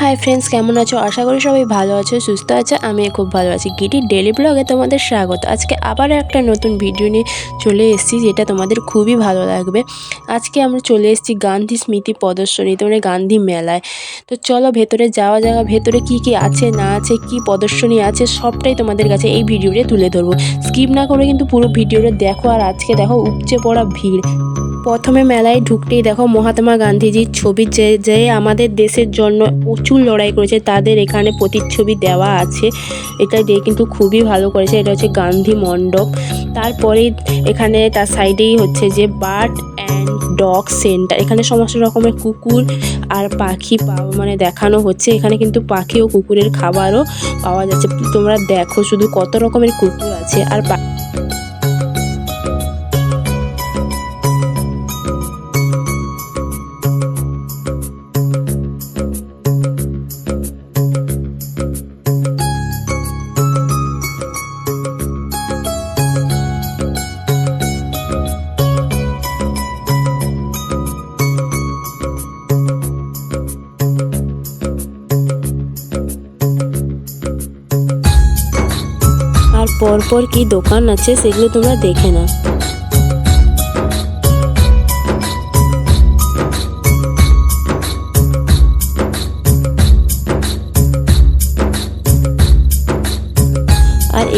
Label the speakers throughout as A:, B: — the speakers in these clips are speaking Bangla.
A: হাই ফ্রেন্ডস কেমন আছো? আশা করি সবাই ভালো আছো, সুস্থ আছো আমি খুব ভালো আছি। গিটি ডেলি ব্লগে তোমাদের স্বাগত। আজকে আবার একটা নতুন ভিডিও নিয়ে চলে এসেছি, যেটা তোমাদের খুবই ভালো লাগবে। আজকে আমরা চলে এসেছি গান্ধী স্মৃতি প্রদর্শনীতে মানে গান্ধী মেলায়। তো চলো ভেতরে যাওয়া যাওয়া ভেতরে কি কি আছে, না আছে, কি প্রদর্শনী আছে, সবটাই তোমাদের কাছে এই ভিডিওটা তুলে ধরবো। স্কিপ না করে কিন্তু পুরো ভিডিওটা দেখো, আর আজকে দেখো উপচে পড়া ভিড়। প্রথমে মেলায় ঢুকতেই দেখো মহাত্মা গান্ধীজির ছবি যে যে আমাদের দেশের জন্য প্রচুর লড়াই করেছে, তাদের এখানে প্রতিচ্ছবি দেওয়া আছে। এটা দিয়ে কিন্তু খুবই ভালো করেছে, এটা হচ্ছে গান্ধী মণ্ডপ। তারপরেই এখানে তার সাইডেই হচ্ছে যে বার্ড অ্যান্ড ডগ সেন্টার। এখানে সমস্ত রকমের কুকুর আর পাখি মানে দেখানো হচ্ছে। এখানে কিন্তু পাখি ও কুকুরের খাবারও পাওয়া যাচ্ছে। তোমরা দেখো শুধু কত রকমের কুকুর আছে। আর পা- কি দোকান আছে সেগুলো তোমরা দেখে নাও।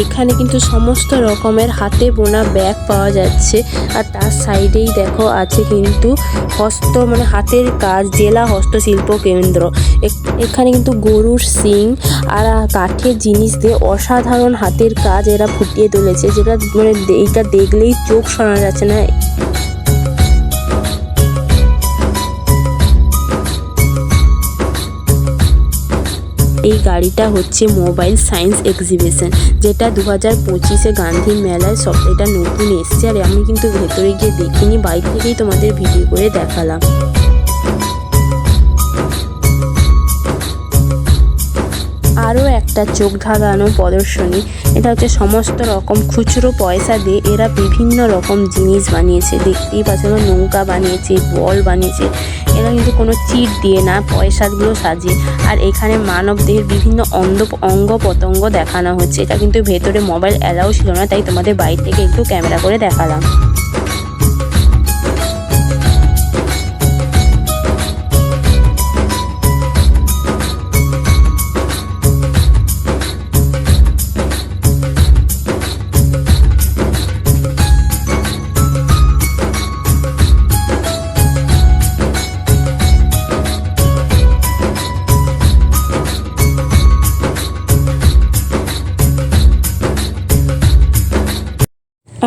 A: এখানে কিন্তু সমস্ত রকমের হাতে বোনা ব্যাগ পাওয়া যাচ্ছে। আর তার সাইডেই দেখো আছে কিন্তু হস্ত মানে হাতের কাজ, জেলা হস্তশিল্প কেন্দ্র। এখানে কিন্তু গরুর সিং আর কাঠের জিনিস দিয়ে অসাধারণ হাতের কাজ এরা ফুটিয়ে তুলেছে। যেটা মানে এইটা দেখলেই চোখ শোনা যাচ্ছে না। এই গাড়িটা হচ্ছে মোবাইল সায়েন্স এক্সিবিশন, যেটা দু হাজার পঁচিশে গান্ধী মেলায় সব, এটা নতুন এসছে। আর আমি কিন্তু ভেতরে গিয়ে দেখিনি বাইক থেকেই তোমাদের ভিডিও করে দেখালাম। আরও একটা চোখ ধাঁধানো প্রদর্শনী। এটা হচ্ছে সমস্ত রকম খুচরো পয়সা দিয়ে এরা বিভিন্ন রকম জিনিস বানিয়েছে। দেখতেই পাচ্ছ না, নৌকা বানিয়েছে বল বানিয়েছে। এরা কিন্তু কোনো চিট দিয়ে না পয়সাগুলো সাজিয়ে। আর এখানে মানব দেহের বিভিন্ন অন্ধ অঙ্গ প্রত্যঙ্গ দেখানো হচ্ছে। এটা কিন্তু ভেতরে মোবাইল অ্যালাউ ছিল না তাই তোমাদের বাইরে থেকে একটু ক্যামেরা করে দেখালাম।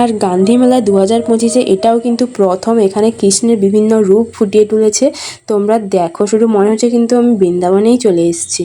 A: আর গান্ধী মেলা দু হাজার পঁচিশে এটাও কিন্তু প্রথম এখানে কৃষ্ণের বিভিন্ন রূপ ফুটিয়ে তুলেছে। তোমরা দেখো, শুধু মনে হচ্ছে কিন্তু আমি বৃন্দাবনেই চলে এসেছি।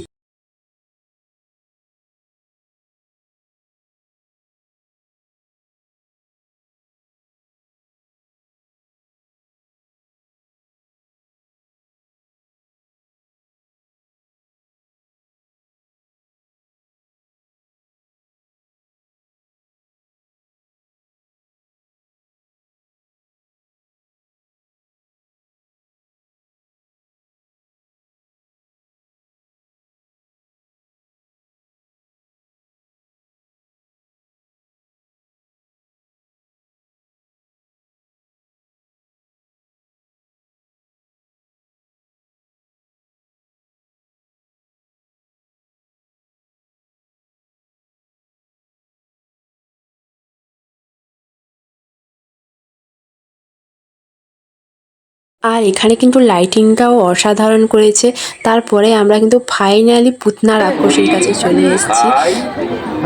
A: আর এখানে কিন্তু লাইটিংটাও অসাধারণ করেছে। তারপরে আমরা কিন্তু ফাইনালি পুতনা রাক্ষসীর কাছে চলে এসেছি।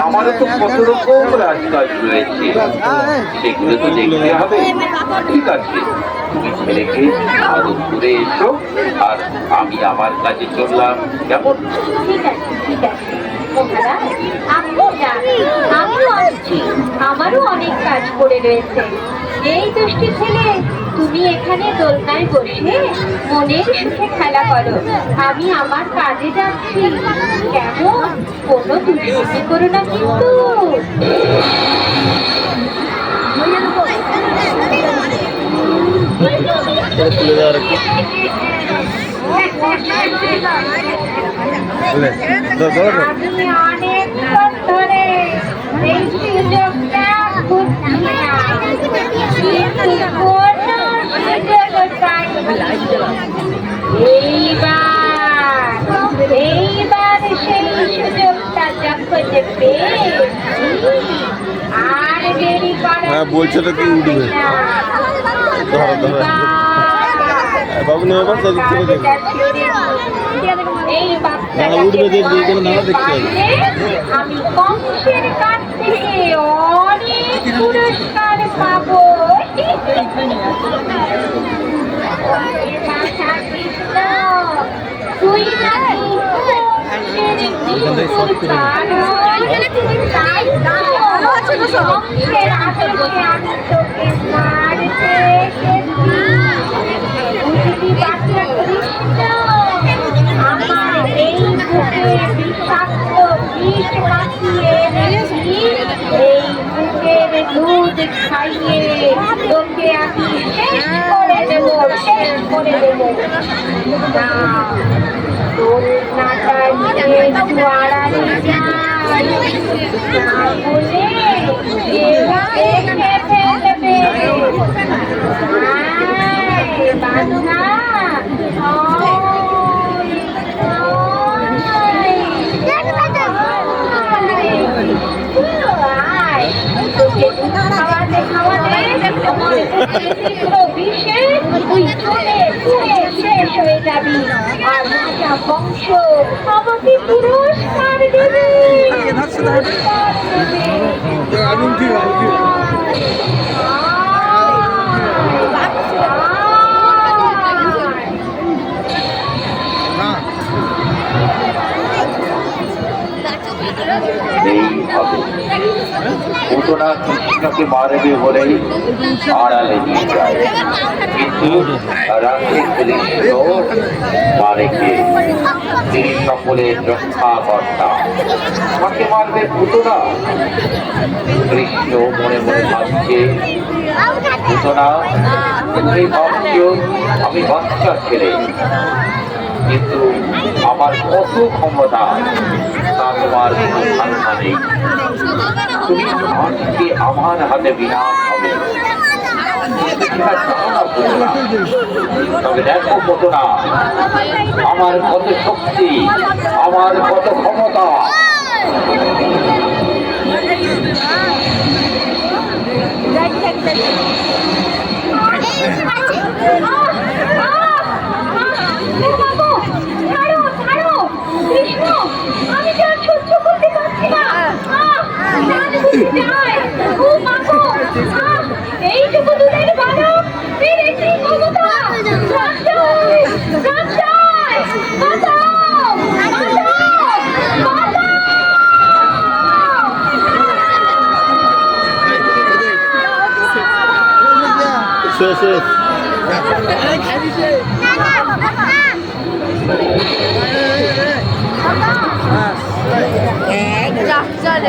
B: আমারও তো কত রকম রাজকাজ রয়েছে। সেগুলো তো দেখতে হবে। ঠিক আছে। তুমি ছেলেকে আদর করে এসো আর আমি আমার কাজে চললাম। কেমন?
C: ঠিক আছে ঠিক আছে। মহারাজ আপনি যান আমিও আসছি। আমারও অনেক কাজ পড়ে রয়েছে। এই দুষ্টি ছেলে তুমি এখানে দোলনায় বসে মনের সুখে খেলা করো। আমি আমার কাজে যাচ্ছি। কেমন? কোনো দুষ্টি করো না কিন্তু। আমি অনেক ধরে। এই সুযোগটা খুঁজছিলাম কিন্তু কোনো সুযোগ পাইনি এইবার এইবার সেই সুযোগটা যখন পেয়েছি আর দেরি করা
D: হ্যাঁ, বলছে তো কি উঠবে। ধরো, ধরো। বাবু নেমে দেখো।
C: এই
D: উঠবে দেখবে,
C: পুরস্কার পাবো তুই দুধ খাইয়ে তোকে আমি শেষ করে দেব শেষ করে দেব না বিষে তুই চলে রাজা বংশ আমাকে পুরস্কার দেবে। পুরস্কার দেবে।
B: পুতনা কৃষ্ণকে মারবে বলেই আড়ালে নিয়ে যায় কিন্তু রাত্রে কৃষ্ণ মানে কে তিনি সকলের রক্ষাকর্তা আমাকে মারবে পুতনা কৃষ্ণ মনে মনে ভাবছে পুতনা তুমি ভাবছ আমি বাচ্চা ছেলে কিন্তু আমার কত ক্ষমতা, তা তোমার কোনো ধারণা নেই। তুমি আমার হাতে বিনাশ হবে। তবে দেখো কত না আমার কত শক্তি, আমার কত ক্ষমতা।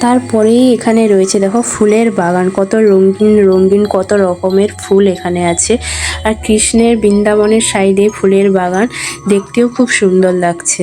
A: তারপরেই এখানে রয়েছে, দেখো ফুলের বাগান, কত রঙিন রঙিন, কত রকমের ফুল এখানে আছে। আর কৃষ্ণের বৃন্দাবনের সাইডে ফুলের বাগান, দেখতেও খুব সুন্দর লাগছে।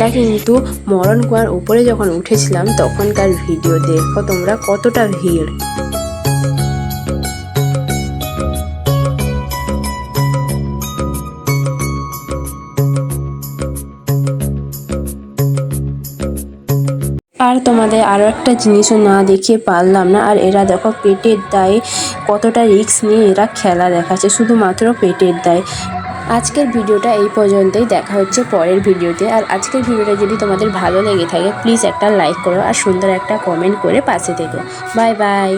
A: এটা কিন্তু মরণ কুয়ার উপরে যখন উঠেছিলাম, তখনকার ভিডিও দেখো তোমরা কতটা ভিড়। আর তোমাদের আরও একটা জিনিসও না দেখিয়ে পারলাম না, আর এরা দেখো পেটের দায়ে কতটা রিস্ক নিয়ে এরা খেলা দেখাচ্ছে, শুধুমাত্র পেটের দায়ে। আজকের ভিডিওটা এই পর্যন্তই। দেখা হচ্ছে পরের ভিডিওতে। আর আজকের ভিডিওটা যদি তোমাদের ভালো লেগে থাকে প্লিজ একটা লাইক করো আর সুন্দর একটা কমেন্ট করে পাশে থেকো। Bye bye